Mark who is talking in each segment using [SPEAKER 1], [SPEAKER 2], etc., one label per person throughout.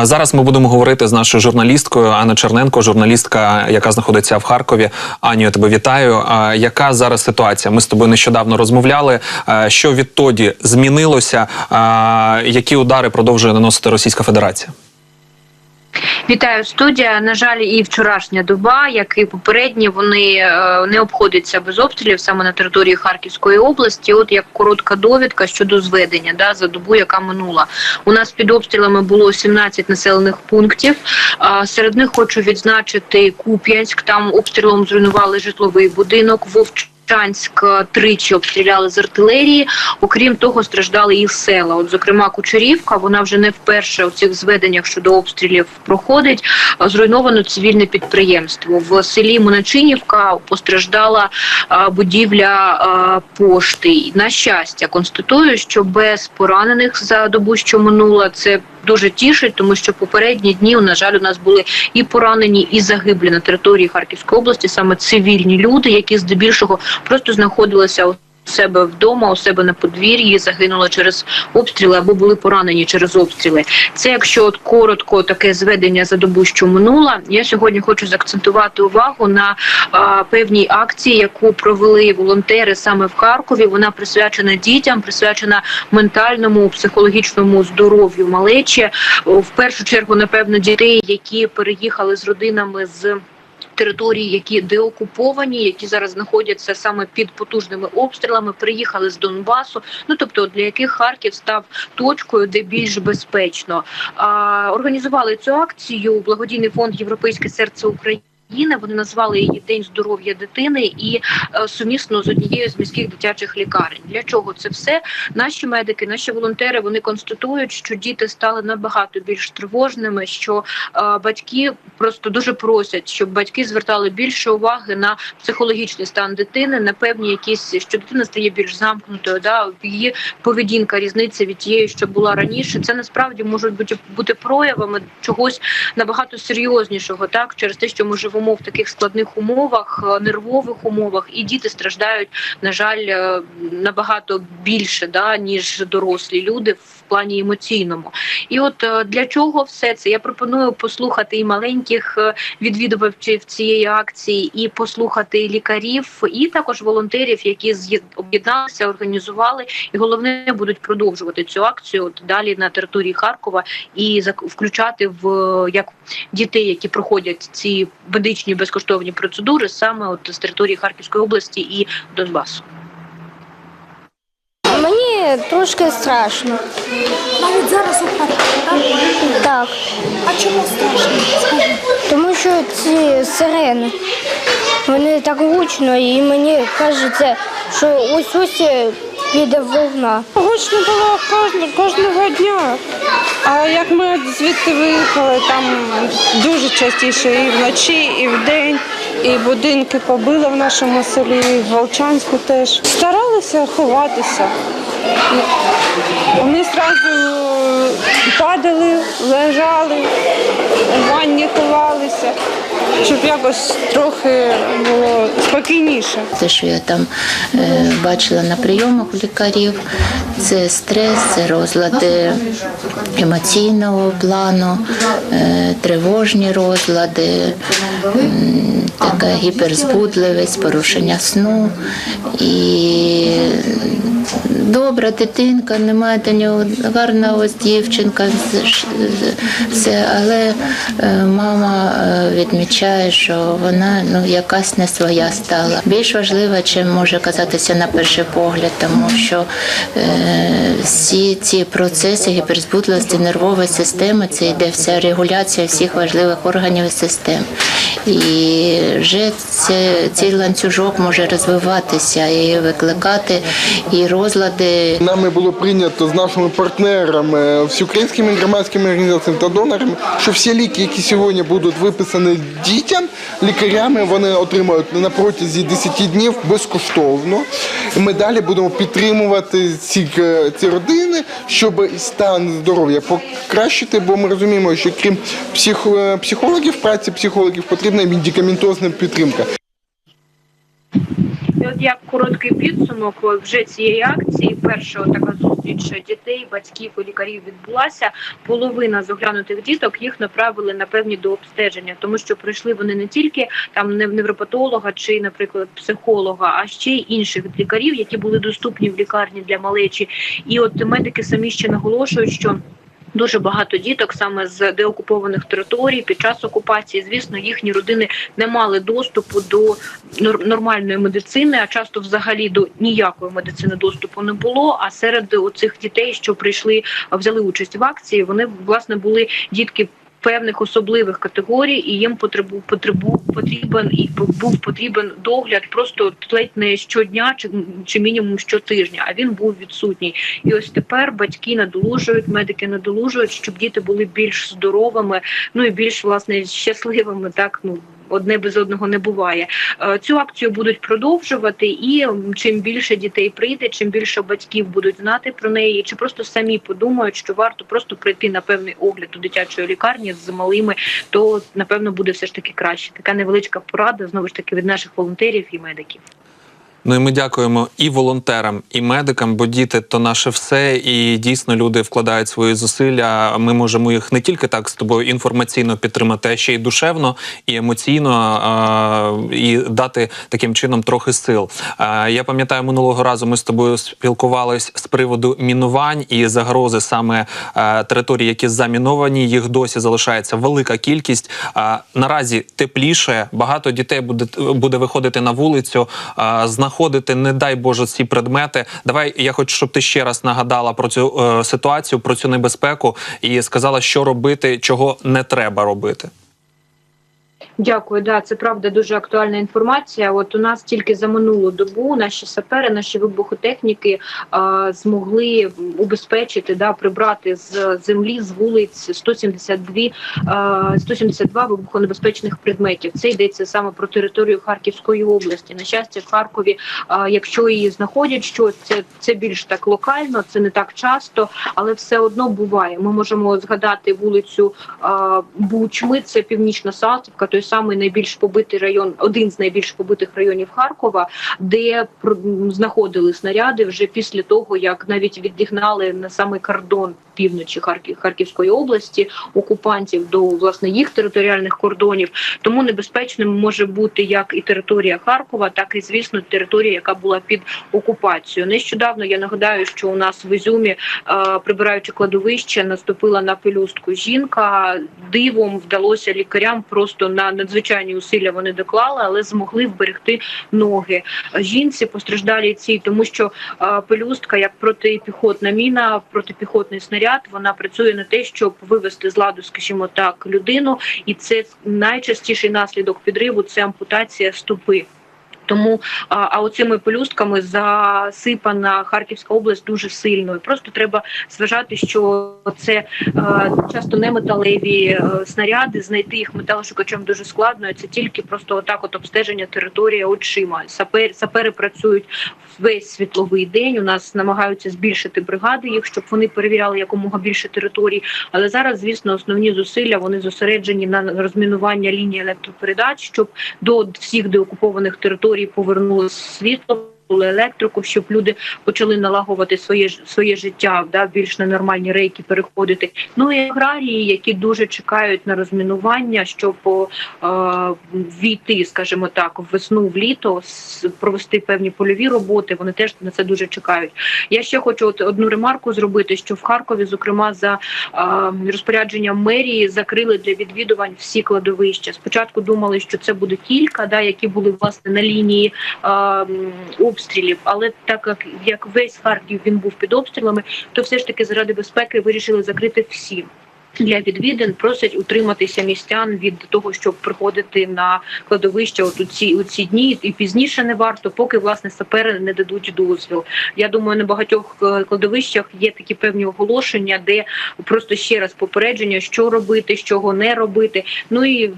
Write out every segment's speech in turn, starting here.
[SPEAKER 1] А зараз ми будемо говорити з нашою журналісткою Анна Черненко, журналістка, яка знаходиться в Харкові. Аню, я тебе вітаю. А яка зараз ситуація? Ми з тобою нещодавно розмовляли. Що відтоді змінилося? Які удари продовжує наносити Російська Федерація?
[SPEAKER 2] Вітаю студія. На жаль, і вчорашня доба, як і попередні, вони е, не обходяться без обстрілів саме на території Харківської області. От як коротка довідка щодо зведення, да за добу, яка минула. У нас під обстрілами було 17 населених пунктів. Серед них хочу відзначити Куп'янськ. Там обстрілом зруйнували житловий будинок. Вовч. Чанськ тричі обстріляли з артилерії. Окрім того, страждали і села. От, зокрема, Кучерівка. Вона вже не вперше у цих зведеннях щодо обстрілів проходить. Зруйновано цивільне підприємство в селі Моначинівка. Постраждала будівля а, пошти. На щастя, констатую, що без поранених за добу, що минула, це дуже тішить, тому що попередні дні, на жаль, у нас були і поранені, і загиблі на території Харківської області, саме цивільні люди, які здебільшого просто знаходилися себе вдома, у себе на подвір'ї, загинули через обстріли або були поранені через обстріли. Це якщо от коротко таке зведення за добу, що минула. Я сьогодні хочу заакцентувати увагу на а, певній акції, яку провели волонтери саме в Харкові. Вона присвячена дітям, присвячена ментальному, психологічному здоров'ю малечі. В першу чергу, напевно, дітей, які переїхали з родинами з. Території, які деокуповані, які зараз знаходяться саме під потужними обстрілами, приїхали з Донбасу. Ну тобто для яких Харків став точкою, де більш безпечно. А, організували цю акцію благодійний фонд Європейське серце України. Вони назвали її День здоров'я дитини і е, сумісно з однією з міських дитячих лікарень. Для чого це все? Наші медики, наші волонтери вони констатують, що діти стали набагато більш тривожними. Що е, батьки просто дуже просять, щоб батьки звертали більше уваги на психологічний стан дитини, на певні якісь, що дитина стає більш замкнутою. Да, її поведінка різниця від тієї, що була раніше. Це насправді можуть бути бути проявами чогось набагато серйознішого, так через те, що ми живемо в таких складних умовах, е, нервових умовах, і діти страждають, на жаль, е, набагато більше, да ніж дорослі люди плані емоційному. І от е, для чого все це? Я пропоную послухати і маленьких е, відвідувачів цієї акції, і послухати лікарів, і також волонтерів, які об'єдналися, організували, і головне будуть продовжувати цю акцію от далі на території Харкова і включати в е, як дітей, які проходять ці медичні безкоштовні процедури, саме от з території Харківської області і Донбасу.
[SPEAKER 3] Мені трошки страшно.
[SPEAKER 4] Навіть зараз у Харкові, так?
[SPEAKER 3] Так.
[SPEAKER 4] А чому страшно? Скажи.
[SPEAKER 3] Тому що ці сирени, вони так гучно, і мені кажеться, що ось ось піде волна.
[SPEAKER 5] Гучно було кожного, кожного дня. А як ми звідти виїхали, там дуже частіше і вночі, і вдень, і будинки побили в нашому селі, і в Волчанську теж. Старалися ховатися. Вони одразу падали, лежали, в ванні ховалися, щоб якось трохи було спокійніше.
[SPEAKER 6] Те, що я там е, бачила на прийомах у лікарів, це стрес, це розлади емоційного плану, е, тривожні розлади, така гіперзбудливість, порушення сну. І добра дитинка, немає до нього гарна ось дівчинка, все, але е, мама е, відмічає, що вона ну якась не своя стала. Більш важлива, чим може казатися на перший погляд, тому що е, всі ці процеси гіперзбудливості нервової системи це йде вся регуляція всіх важливих органів і систем. І вже це, цей ланцюжок може розвиватися і викликати і розлади
[SPEAKER 7] Нами було прийнято з нашими партнерами, всеукраїнськими громадськими організаціями та донорами, що всі ліки, які сьогодні будуть виписані дітям, лікарями вони отримають на протязі 10 днів безкоштовно. Ми далі будемо підтримувати ці, е, ці родини, щоб стан здоров'я покращити, бо ми розуміємо, що крім психо- психологів, праці психологів потрібна медикаментозна підтримка.
[SPEAKER 2] І от як короткий підсумок вже цієї акції, перша така зустріч дітей, батьків і лікарів відбулася. Половина з оглянутих діток їх направили на певні до обстеження, тому що прийшли вони не тільки там невропатолога чи, наприклад, психолога, а ще й інших лікарів, які були доступні в лікарні для малечі. І от медики самі ще наголошують, що. Дуже багато діток саме з деокупованих територій під час окупації. Звісно, їхні родини не мали доступу до нор- нормальної медицини, а часто взагалі до ніякої медицини доступу не було. А серед оцих дітей, що прийшли, взяли участь в акції, вони власне були дітки. Певних особливих категорій, і їм потребу потребу потрібен і був потрібен догляд просто ледь не щодня, чи чи мінімум щотижня. А він був відсутній. І ось тепер батьки надолужують, медики надолужують, щоб діти були більш здоровими, ну і більш власне щасливими. Так ну одне без одного не буває. Е, Цю акцію будуть продовжувати, і чим більше дітей прийде, чим більше батьків будуть знати про неї, чи просто самі подумають, що варто просто прийти на певний огляд у дитячої лікарні з малими, то напевно буде все ж таки краще. Така невеличка порада знову ж таки від наших волонтерів і медиків.
[SPEAKER 1] Ну і ми дякуємо і волонтерам, і медикам, бо діти то наше все, і дійсно люди вкладають свої зусилля. Ми можемо їх не тільки так з тобою інформаційно підтримати, а ще й душевно і емоційно а, і дати таким чином трохи сил. А, я пам'ятаю, минулого разу ми з тобою спілкувались з приводу мінувань і загрози саме а, територій, які заміновані. Їх досі залишається велика кількість. А, наразі тепліше, багато дітей буде буде виходити на вулицю, а, знаходити, не дай Боже, ці предмети. Давай я хочу, щоб ти ще раз нагадала про цю е, ситуацію, про цю небезпеку і сказала, що робити, чого не треба робити.
[SPEAKER 2] Дякую, да, це правда дуже актуальна інформація. От у нас тільки за минулу добу наші сапери, наші вибухотехніки а, змогли убезпечити, да, прибрати з землі з вулиць 172, а, 172 вибухонебезпечних предметів. Це йдеться саме про територію Харківської області. На щастя, в Харкові, а, якщо її знаходять щось, це, це більш так локально, це не так часто, але все одно буває. Ми можемо згадати вулицю а, Бучми, це північна Салтівка, той самий найбільш побитий район, один з найбільш побитих районів Харкова, де знаходили снаряди вже після того, як навіть відігнали на самий кордон півночі Харків, Харківської області окупантів до власне їх територіальних кордонів. Тому небезпечним може бути як і територія Харкова, так і звісно територія, яка була під окупацією. Нещодавно я нагадаю, що у нас в Ізюмі, е, прибираючи кладовище, наступила на пелюстку жінка. Дивом вдалося лікарям просто на надзвичайні усилля вони доклали, але змогли вберегти ноги. Жінці постраждалі цій, тому що е, пелюстка, як протипіхотна міна, протипіхотний снаряд, вона працює на те, щоб вивести з ладу, скажімо так, людину, і це найчастіший наслідок підриву це ампутація стопи. Тому а, а оцими пелюстками засипана Харківська область дуже сильно. І просто треба зважати, що це е, часто не металеві е, снаряди. Знайти їх металошукачем дуже складно. і Це тільки просто отак, от обстеження території очима. Сапери, сапери працюють весь світловий день. У нас намагаються збільшити бригади їх, щоб вони перевіряли якомога більше територій. Але зараз, звісно, основні зусилля вони зосереджені на розмінування лінії електропередач, щоб до всіх деокупованих територій повернули світло. Електрику, щоб люди почали налагувати своє своє життя, да, більш на нормальні рейки переходити. Ну і аграрії, які дуже чекають на розмінування, щоб е, війти, скажімо так, в весну в літо, провести певні польові роботи. Вони теж на це дуже чекають. Я ще хочу от одну ремарку зробити, що в Харкові, зокрема, за е, розпорядженням мерії закрили для відвідувань всі кладовища. Спочатку думали, що це буде кілька, да, які були власне на лінії е, обстрілів. Але так як, як весь Харків він був під обстрілами, то все ж таки заради безпеки вирішили закрити всі. Для відвідин просять утриматися містян від того, щоб приходити на кладовище от у ці у ці дні, і пізніше не варто, поки власне сапери не дадуть дозвіл. Я думаю, на багатьох е, кладовищах є такі певні оголошення, де просто ще раз попередження, що робити, чого не робити. Ну і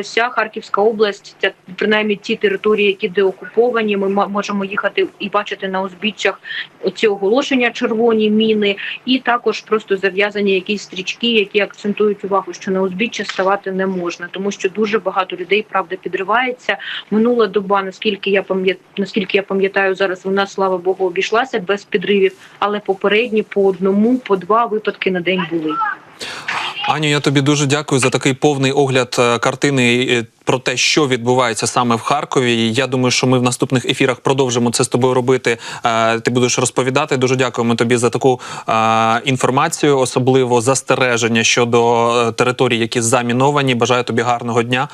[SPEAKER 2] вся Харківська область, ця принаймні ті території, які деокуповані, ми можемо їхати і бачити на узбіччях оці оголошення червоні міни, і також просто зав'язані якісь стрічки, які акцентують увагу, що на узбіччя ставати не можна, тому що дуже багато людей правда підривається. Минула доба, наскільки я пам'ятаю, наскільки я пам'ятаю, зараз вона слава Богу обійшлася без підривів, але попередні по одному, по два випадки на день були.
[SPEAKER 1] Аню, я тобі дуже дякую за такий повний огляд е, картини е, про те, що відбувається саме в Харкові. Я думаю, що ми в наступних ефірах продовжимо це з тобою робити. Е, Ти будеш розповідати. Дуже дякуємо тобі за таку інформацію, особливо застереження щодо територій, які заміновані. Бажаю тобі гарного дня.